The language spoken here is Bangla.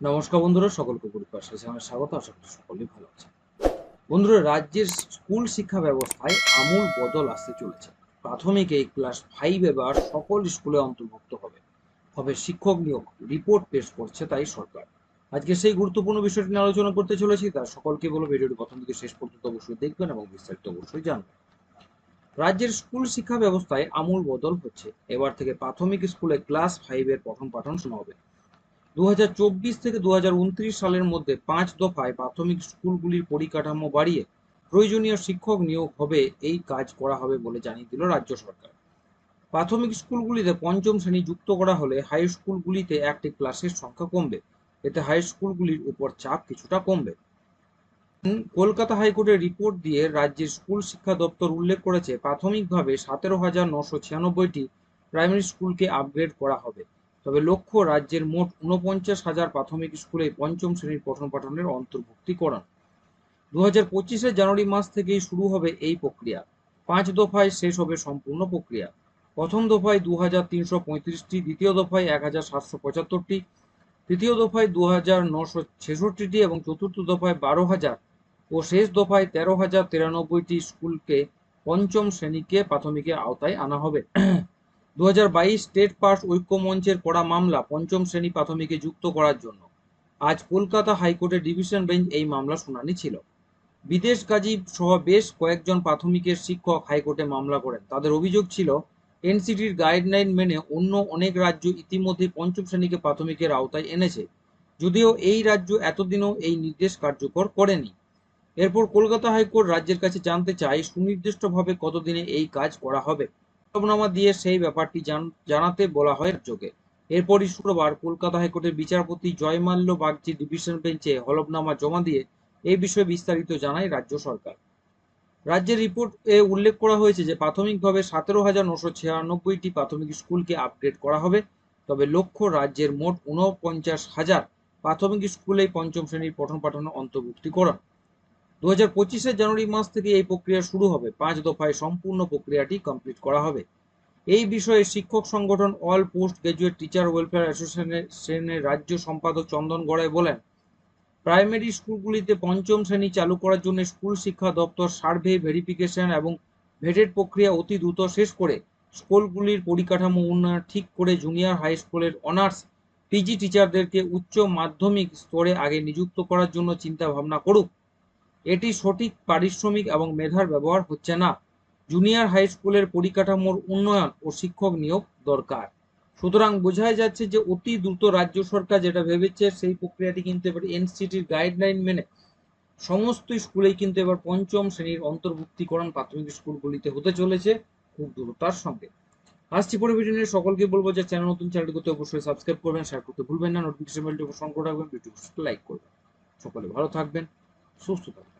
নমস্কার বন্ধুরা, সকলকে পরিবার শেষে আমার স্বাগত, আশা করি সকলেই ভালো আছে বন্ধুরা, রাজ্যের স্কুল শিক্ষা ব্যবস্থায় আমূল বদল আসতে চলেছে। প্রাথমিক এই ক্লাস ফাইভ এবার সকল স্কুলে অন্তর্ভুক্ত হবে। হবে শিক্ষক নিয়োগ রিপোর্ট পেশ করছে তাই সরকার। আজকে সেই গুরুত্বপূর্ণ বিষয়টি নিয়ে আলোচনা করতে চলেছি তার সকলকে বলো ভিডিওটি প্রথম থেকে শেষ পর্যন্ত অবশ্যই দেখবেন এবং বিস্তারিত অবশ্যই জানবেন। রাজ্যের স্কুল শিক্ষা ব্যবস্থায় আমূল বদল হচ্ছে। এবার থেকে প্রাথমিক স্কুলে ক্লাস ফাইভের পঠন পাঠন শোনা হবে। দু হাজার চব্বিশ থেকে দু হাজার উনত্রিশ সালের মধ্যে পাঁচ দফায় প্রাথমিক স্কুলগুলির পরিকাঠামো বাড়িয়ে প্রয়োজনীয় শিক্ষক নিয়োগ হবে এই কাজ করা হবে বলে জানিয়ে দিল রাজ্য সরকার। প্রাথমিক স্কুলগুলিতে পঞ্চম শ্রেণি যুক্ত করা হলে হাই স্কুলগুলিতে একটি ক্লাসের সংখ্যা কমবে। এতে হাই স্কুলগুলির উপর চাপ কিছুটা কমবে। কলকাতা হাইকোর্টের রিপোর্ট দিয়ে রাজ্যের স্কুল শিক্ষা দপ্তর উল্লেখ করেছে, প্রাথমিকভাবে সতেরো হাজার নশো ছিয়ানব্বইটি প্রাইমারি স্কুলকে আপগ্রেড করা হবে। তবে লক্ষ্য, রাজ্যের মোট উনপঞ্চাশ হাজার প্রাথমিক স্কুলে পঞ্চম শ্রেণির পঠন পাঠনের অন্তর্ভুক্তিকরণ। দু হাজার পঁচিশে জানুয়ারি মাস থেকেই শুরু হবে এই প্রক্রিয়া। পাঁচ দফায় শেষ হবে সম্পূর্ণ প্রক্রিয়া। প্রথম দফায় দু হাজার তিনশো পঁয়ত্রিশটি, দ্বিতীয় দফায় এক হাজার সাতশো পঁচাত্তরটি, তৃতীয় দফায় দু হাজার নশো ছেষট্টিটি এবং চতুর্থ দফায় বারো হাজার ও শেষ দফায় তেরো হাজার তিরানব্বইটি স্কুলকে পঞ্চম শ্রেণীকে প্রাথমিকের আওতায় আনা হবে। দু স্টেট পাস ঐক্য মঞ্চের করা মামলা পঞ্চম শ্রেণি প্রাথমিকে যুক্ত করার জন্য। আজ কলকাতা হাইকোর্টের ডিভিশন বেঞ্চ এই মামলা শুনানি ছিল। বিদেশ গাজী সহ বেশ কয়েকজন প্রাথমিকের শিক্ষক হাইকোর্টে মামলা করেন। তাদের অভিযোগ ছিল, এনসিটির গাইডলাইন মেনে অন্য অনেক রাজ্য ইতিমধ্যে পঞ্চম শ্রেণীকে প্রাথমিকের আওতায় এনেছে। যদিও এই রাজ্য এতদিনও এই নির্দেশ কার্যকর করেনি। এরপর কলকাতা হাইকোর্ট রাজ্যের কাছে জানতে চায়, সুনির্দিষ্টভাবে কতদিনে এই কাজ করা হবে। হলফনামা দিয়ে সেই ব্যাপারটি জানাতে বলা হয় রাজ্যকে। এরপরই শুক্রবার কলকাতা হাইকোর্টের বিচারপতি জয়মাল্য বাগচি ডিভিশন বেঞ্চে হলফনামা জমা দিয়ে এই বিষয়ে বিস্তারিত জানায় রাজ্য সরকার। রাজ্যের রিপোর্ট এ উল্লেখ করা হয়েছে যে, প্রাথমিকভাবে সতেরো হাজার নশো ছিয়ানব্বইটি প্রাথমিক স্কুলকে আপগ্রেড করা হবে, তবে লক্ষ্য রাজ্যের মোট ঊনপঞ্চাশ হাজার প্রাথমিক স্কুলে পঞ্চম শ্রেণির পঠন পাঠনের অন্তর্ভুক্তিকরণ। দু হাজার জানুয়ারি মাস থেকে এই প্রক্রিয়া শুরু হবে। পাঁচ দফায় সম্পূর্ণ প্রক্রিয়াটি কমপ্লিট করা হবে। এই বিষয়ে শিক্ষক সংগঠন all post graduate teacher welfare অ্যাসোসিয়েশনের রাজ্য সম্পাদক চন্দন গড়াই বলেন, প্রাইমারি স্কুলগুলিতে পঞ্চম শ্রেণি চালু করার জন্য স্কুল শিক্ষা দপ্তর সার্ভে, ভেরিফিকেশন এবং ভেটেড প্রক্রিয়া অতি দ্রুত শেষ করে স্কুলগুলির পরিকাঠামো উন্নয়ন ঠিক করে জুনিয়র হাই স্কুলের অনার্স, পিজি টিচারদেরকে উচ্চ মাধ্যমিক স্তরে আগে নিযুক্ত করার জন্য চিন্তা ভাবনা করুক। এটি সঠিক পারিশ্রমিক এবং মেধার ব্যবহার হচ্ছে না। জুনিয়র হাই স্কুলের পরিকাঠামোর উন্নয়ন ও শিক্ষক নিয়োগ দরকার। সুতরাং বোঝাই যাচ্ছে যে অতি দ্রুত রাজ্য সরকার যেটা ভেবেছে, সেই প্রক্রিয়াটি কিন্তু এবার এনসিটির গাইডলাইন মেনে সমস্ত স্কুলেই কিন্তু এবার পঞ্চম শ্রেণির অন্তর্ভুক্তিকরণ প্রাথমিক স্কুলগুলিতে হতে চলেছে খুব দ্রুততার সঙ্গে। আসছি পরে ভিডিও নিয়ে। সকলকে বলব যে চ্যানেল নতুন চ্যানেলটি করতে অবশ্যই সাবস্ক্রাইব করবেন শেয়ার করতে ভুলবেন না নোটিফিকেশন বেলটি করে রাখবেন ভিডিও লাইক করবেন। সকলে ভালো থাকবেন, সুস্থ থাকবেন।